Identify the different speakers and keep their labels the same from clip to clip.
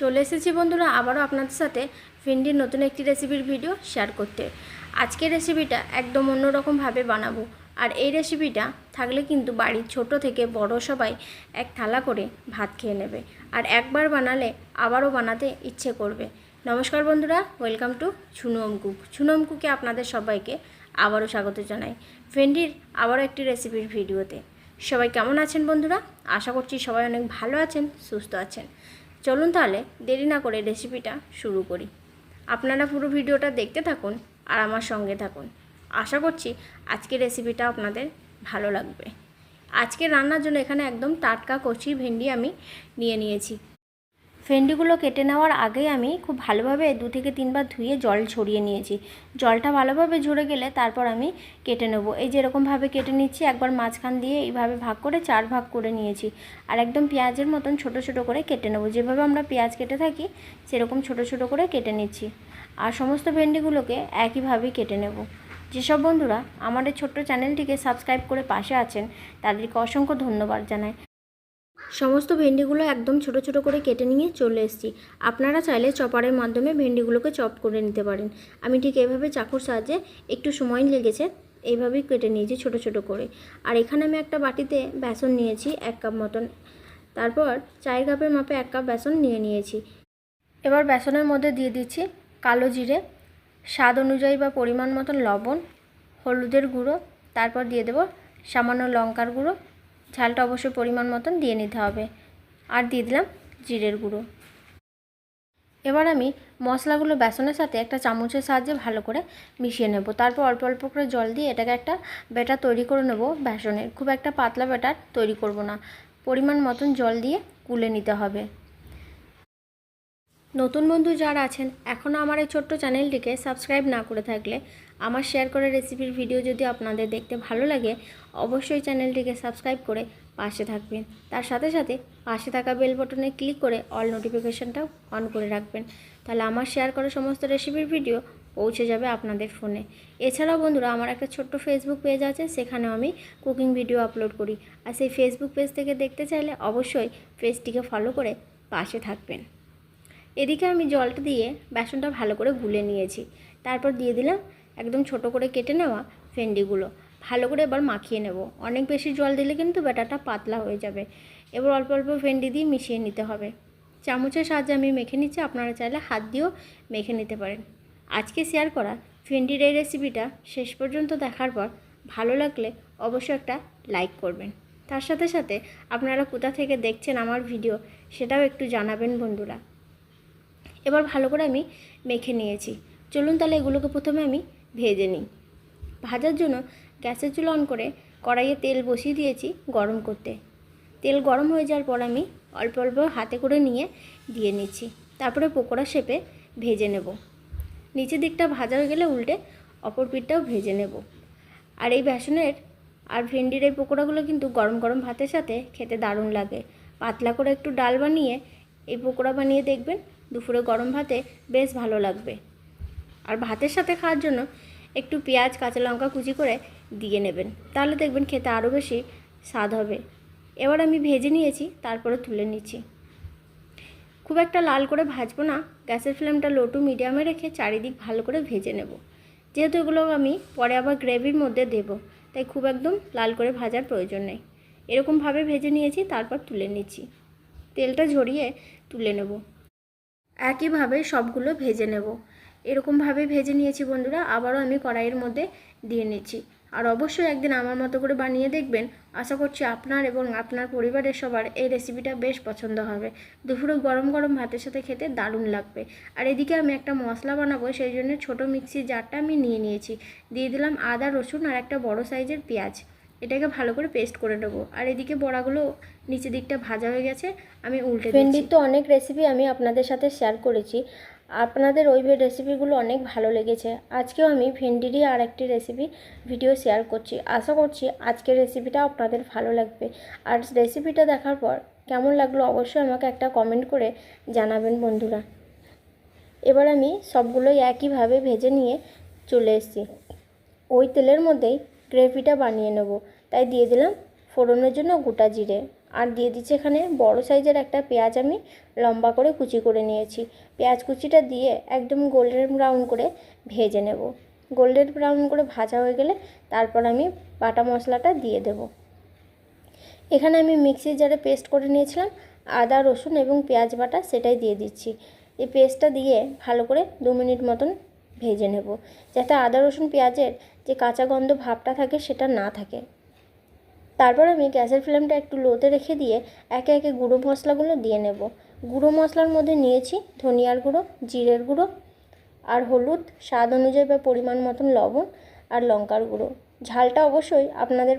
Speaker 1: চলে এসেছি বন্ধুরা আবারও আপনাদের সাথে ভেন্ডির নতুন একটি রেসিপির ভিডিও শেয়ার করতে। আজকের রেসিপিটা একদম অন্যরকমভাবে বানাবো। আর এই রেসিপিটা থাকলে কিন্তু বাড়ির ছোট থেকে বড় সবাই এক থালা করে ভাত খেয়ে নেবে। আর একবার বানালে আবারও বানাতে ইচ্ছে করবে। নমস্কার বন্ধুরা welcome to Chunam cook Chunam কুকে আপনাদের সবাইকে আবারও স্বাগত জানাই ভেন্ডির আবারও একটি রেসিপির ভিডিওতে সবাই কেমন আছেন বন্ধুরা? আশা করছি সবাই অনেক ভালো আছেন, সুস্থ আছেন। চলুন তাহলে দেরি না করে রেসিপিটা শুরু করি। আপনারা পুরো ভিডিওটা দেখতে থাকুন আর আমার সঙ্গে থাকুন। আশা করছি আজকের রেসিপিটা আপনাদের ভালো লাগবে। আজকে রান্নার জন্য এখানে একদম টাটকা কচি ভেন্ডি আমি নিয়ে নিয়েছি। ভেন্ডিগুলো কেটে নেওয়ার আগেই আমি খুব ভালোভাবে দু থেকে তিনবার ধুয়ে জল ছড়িয়ে নিয়েছি। জলটা ভালোভাবে ঝরে গেলে তারপর আমি কেটে নেব। এই যে এরকমভাবে কেটে নিচ্ছি, একবার মাঝখান দিয়ে এইভাবে ভাগ করে চার ভাগ করে নিয়েছি। আর একদম পেঁয়াজের মতন ছোট ছোট করে কেটে নেব। যেভাবে আমরা পেঁয়াজ কেটে থাকি, সেরকম ছোট ছোট করে কেটে নিচ্ছি। আর সমস্ত ভেন্ডিগুলোকে একইভাবেই কেটে নেব। যেসব বন্ধুরা আমাদের ছোট্ট চ্যানেলটিকে সাবস্ক্রাইব করে পাশে আছেন, তাদেরকে অসংখ্য ধন্যবাদ জানাই। সমস্ত ভেন্ডিগুলো একদম ছোট ছোট করে কেটে নিয়ে চলে এসেছি। আপনারা চাইলে চপারের মাধ্যমে ভেন্ডিগুলোকে চপ করে নিতে পারেন। আমি ঠিক এভাবে চাকুর সাহায্যে একটু সময় লেগেছে এইভাবেই কেটে নিয়েছি ছোট ছোট করে। আর এখানে আমি একটা বাটিতে বেসন নিয়েছি এক কাপ মতন। তারপর চায়ের কাপের মাপে এক কাপ বেসন নিয়ে নিয়েছি। এবার বেসনের মধ্যে দিয়ে দিচ্ছি কালো জিরে, স্বাদ অনুযায়ী বা পরিমাণ মতন লবণ, হলুদের গুঁড়ো, তারপর দিয়ে দেবো সামান্য লঙ্কার গুঁড়ো ঝালটা অবশ্যই পরিমাণ মতন দিয়ে নিতে হবে। আর দিয়ে দিলাম জিরের গুঁড়ো। এবার আমি মশলাগুলো বেসনের সাথে একটা চামচের সাহায্যে ভালো করে মিশিয়ে নেব। তারপর অল্প অল্প করে জল দিয়ে এটাকে একটা ব্যাটার তৈরি করে নেব বেসনের। খুব একটা পাতলা ব্যাটার তৈরি করব না। পরিমাণ মতন জল দিয়ে কুলে নিতে হবে। নতুন বন্ধু যারা আছেন, এখনও আমার এই ছোট্ট চ্যানেলটিকে সাবস্ক্রাইব না করে থাকলে আমার শেয়ার করা রেসিপির ভিডিও যদি আপনাদের দেখতে ভালো লাগে, অবশ্যই চ্যানেলটিকে সাবস্ক্রাইব করে পাশে থাকবেন। তার সাথে সাথে পাশে থাকা বেল বটনে ক্লিক করে অল নোটিফিকেশানটাও অন করে রাখবেন। তাহলে আমার শেয়ার করা সমস্ত রেসিপির ভিডিও পৌঁছে যাবে আপনাদের ফোনে এছাড়াও বন্ধুরা, আমার একটা ছোট্ট ফেসবুক পেজ আছে, সেখানেও আমি কুকিং ভিডিও আপলোড করি। আর সেই ফেসবুক পেজ থেকে দেখতে চাইলে অবশ্যই পেজটিকে ফলো করে পাশে থাকবেন। এদিকে আমি জলটা দিয়ে বেসনটা ভালো করে গুলে নিয়েছি। তারপর দিয়ে দিলাম একদম ছোট করে কেটে নেওয়া ভেন্ডিগুলো। ভালো করে এবার মাখিয়ে নেব। অনেক বেশি জল দিলে কিন্তু ব্যাটারটা পাতলা হয়ে যাবে। এবার অল্প অল্প ভেন্ডি দিয়ে মিশিয়ে নিতে হবে। চামচের সাহায্যে আমি মেখে নিচ্ছি, আপনারা চাইলে হাত দিয়েও মেখে নিতে পারেন। আজকে শেয়ার করা ভেন্ডির এই রেসিপিটা শেষ পর্যন্ত দেখার পর ভালো লাগলে অবশ্যই একটা লাইক করবেন। তার সাথে সাথে আপনারা কোথা থেকে দেখছেন আমার ভিডিও সেটাও একটু জানাবেন বন্ধুরা। এবার ভালো করে আমি মেখে নিয়েছি। চলুন তাহলে এগুলোকে প্রথমে আমি ভেজে নিই। ভাজার জন্য গ্যাসের চুলো অন করে কড়াইয়ে তেল বসিয়ে দিয়েছি গরম করতে। তেল গরম হয়ে যাওয়ার পর আমি অল্প অল্প হাতে করে নিয়ে দিয়ে নিচ্ছি। তারপরে পকোড়া শেপে ভেজে নেব। নিচের দিকটা ভাজা হয়ে গেলে উল্টে অপর পিঠটাও ভেজে নেব। আর এই বেসনের আর ভেন্ডির এই পকোড়াগুলো কিন্তু গরম গরম ভাতের সাথে খেতে দারুণ লাগে। পাতলা করে একটু ডাল বানিয়ে এই পকোড়া বানিয়ে দেখবেন দুপুরে গরম ভাতে বেশ ভালো লাগবে। আর ভাতের সাথে খাওয়ার জন্য একটু পেঁয়াজ, কাঁচা লঙ্কা কুচি করে দিয়ে নেবেন। তাহলে দেখবেন খেতে আরও বেশি স্বাদ হবে। এবার আমি ভেজে নিয়েছি, তারপরে তুলে নিচ্ছি। খুব একটা লাল করে ভাজবো না, গ্যাসের ফ্লেমটা লো টু মিডিয়ামে রেখে চারিদিক ভালো করে ভেজে নেব। যেহেতু এগুলো আমি পরে আবার গ্রেভির মধ্যে দেব, তাই খুব একদম লাল করে ভাজার প্রয়োজন নেই। এরকমভাবে ভেজে নিয়েছি, তারপর তুলে নিচ্ছি। তেলটা ঝরিয়ে তুলে নেব। একইভাবে সবগুলো ভেজে নেব। এরকমভাবে ভেজে নিয়েছি বন্ধুরা, আবারও আমি কড়াইয়ের মধ্যে দিয়ে নিচ্ছি। আর অবশ্যই একদিন আমার মতো করে বানিয়ে দেখবেন, আশা করছি আপনার এবং আপনার পরিবারের সবার এই রেসিপিটা বেশ পছন্দ হবে। দুপুরে গরম গরম ভাতের সাথে খেতে দারুণ লাগবে। আর এদিকে আমি একটা মশলা বানাবো, সেই জন্য ছোটো মিক্সির জারটা আমি নিয়ে নিয়েছি। দিয়ে দিলাম আদা, রসুন আর একটা বড় সাইজের পেঁয়াজ। এটাকে ভালো করে পেস্ট করে নেব। আর এদিকে বড়াগুলো নিচের দিকটা ভাজা হয়ে গেছে, আমি উল্টে ভেন্ডির তো অনেক রেসিপি আমি আপনাদের সাথে শেয়ার করেছি। আপনাদের ওই রেসিপিগুলো অনেক ভালো লেগেছে। আজকেও আমি ভেন্ডিরই আর একটি রেসিপি ভিডিও শেয়ার করছি। আশা করছি আজকের রেসিপিটা আপনাদের ভালো লাগবে। আর রেসিপিটা দেখার পর কেমন লাগল অবশ্যই আমাকে একটা কমেন্ট করে জানাবেন বন্ধুরা। এবার আমি সবগুলোই একইভাবে ভেজে নিয়ে চলে এসেছি। ওই তেলের মধ্যেই গ্রেভিটা বানিয়ে নেব। তাই দিয়ে দিলাম ফোড়নের জন্য গোটা জিরে। আর দিয়ে দিচ্ছি এখানে বড় সাইজের একটা পেঁয়াজ আমি লম্বা করে কুচি করে নিয়েছি। পেঁয়াজ কুচিটা দিয়ে একদম গোল্ডেন ব্রাউন করে ভেজে নেব। গোল্ডেন ব্রাউন করে ভাজা হয়ে গেলে তারপর আমি বাটা মশলাটা দিয়ে দেব। এখানে আমি মিক্সির জারে পেস্ট করে নিয়েছিলাম, আদা, রসুন এবং পেঁয়াজ বাটা সেটাই দিয়ে দিচ্ছি। এই পেস্টটা দিয়ে ভালো করে দু মিনিট মতন ভেজে নেব, যাতে আদা, রসুন, পেঁয়াজের যে কাঁচা গন্ধ ভাবটা থাকে সেটা না থাকে। তারপর আমি গ্যাসের ফ্লেমটা একটু লোতে রেখে দিয়ে একে একে গুঁড়ো মশলাগুলো দিয়ে নেব। গুঁড়ো মশলার মধ্যে নিয়েছি ধনিয়ার গুঁড়ো, জিরের গুঁড়ো আর হলুদ, স্বাদ অনুযায়ী বা পরিমাণ মতন লবণ আর লঙ্কার গুঁড়ো। ঝালটা অবশ্যই আপনাদের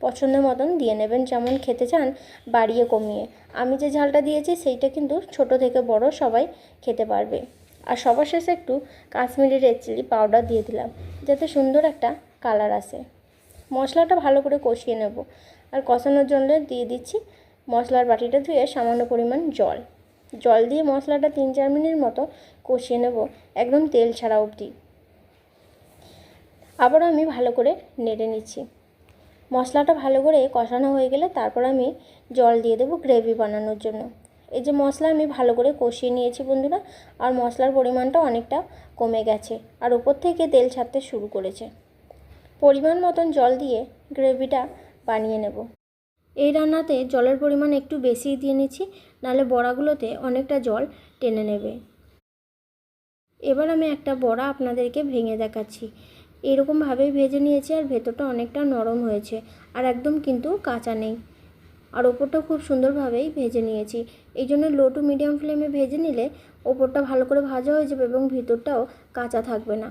Speaker 1: পছন্দ মতন দিয়ে নেবেন, যেমন খেতে চান বাড়িয়ে কমিয়ে। আমি যে ঝালটা দিয়েছি সেইটা কিন্তু ছোট থেকে বড় সবাই খেতে পারবে। আর সবার শেষে একটু কাশ্মীরি রেড চিলি পাউডার দিয়ে দিলাম, যাতে সুন্দর একটা কালার আসে। মশলাটা ভালো করে কষিয়ে নেব। আর কষানোর জন্য দিয়ে দিচ্ছি মশলার বাটিটা ধুয়ে সামান্য পরিমাণ জল। জল দিয়ে মশলাটা তিন চার মিনিট মতো কষিয়ে নেব একদম তেল ছাড়া অবধি। আবারও আমি ভালো করে নেড়ে নিচ্ছি। মশলাটা ভালো করে কষানো হয়ে গেলে তারপর আমি জল দিয়ে দেবো গ্রেভি বানানোর জন্য। এই যে মশলা আমি ভালো করে কষিয়ে নিয়েছি বন্ধুরা, আর মশলার পরিমাণটা অনেকটা কমে গেছে, আর ওপর থেকে তেল ছাড়তে শুরু করেছে। পরিমাণ মতন জল দিয়ে গ্রেভিটা বানিয়ে নেব। এই রান্নাতে জলের পরিমাণ একটু বেশি দিয়ে নিচ্ছি, নাহলে বড়াগুলোতে অনেকটা জল টেনে নেবে। এবার আমি একটা বড়া আপনাদেরকে ভেঙে দেখাচ্ছি। এরকমভাবেই ভেজে নিয়েছি আর ভেতরটা অনেকটা নরম হয়েছে আর একদম কিন্তু কাঁচা নেই। আর ওপরটা খুব সুন্দরভাবেই ভেজে নিয়েছি। এই জন্য লো টু মিডিয়াম ফ্লেমে ভেজে নিলে ওপরটা ভালো করে ভাজা হয়ে যাবে এবং ভিতরটাও কাঁচা থাকবে না।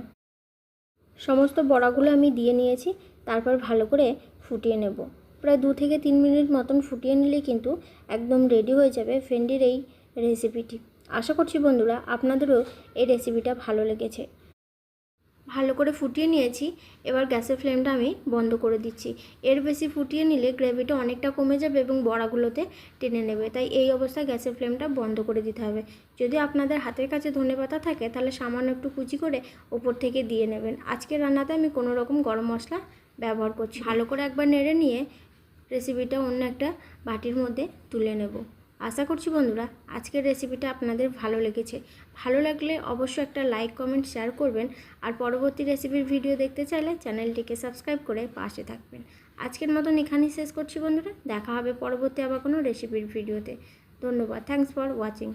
Speaker 1: সমস্ত বড়াগুলো আমি দিয়ে নিয়েছি, তারপর ভালো করে ফুটিয়ে নেব। প্রায় দু থেকে তিন মিনিট মতন ফুটিয়ে নিলে কিন্তু একদম রেডি হয়ে যাবে ফেন্ডির এই রেসিপিটি আশা করছি বন্ধুরা, আপনাদেরও এই রেসিপিটা ভালো লেগেছে। ভালো করে ফুটিয়ে নিয়েছি। এবার গ্যাসের ফ্লেমটা আমি বন্ধ করে দিচ্ছি। এর বেশি ফুটিয়ে নিলে গ্রেভিটা অনেকটা কমে যাবে এবং বড়াগুলোতে টেনে নেবে। তাই এই অবস্থায় গ্যাসের ফ্লেমটা বন্ধ করে দিতে হবে। যদি আপনাদের হাতের কাছে ধনে পাতা থাকে, তাহলে সামান্য একটু কুচি করে ওপর থেকে দিয়ে নেবেন। আজকের রান্নাতে আমি কোনো রকম গরম মশলা ব্যবহার করছি ভালো করে একবার নেড়ে নিয়ে রেসিপিটা অন্য একটা বাটির মধ্যে তুলে নেব। আশা করছি বন্ধুরা আজকের রেসিপিটা আপনাদের ভালো লেগেছে। ভালো লাগলে অবশ্যই একটা লাইক কমেন্ট শেয়ার করবেন। আর পরবর্তী রেসিপির ভিডিও দেখতে চাইলে চ্যানেলটিকে সাবস্ক্রাইব করে পাশে থাকবেন। আজকের মতন এখানেই শেষ করছি বন্ধুরা। দেখা হবে পরবর্তী আবার কোনো রেসিপির ভিডিওতে ধন্যবাদ। Thanks for watching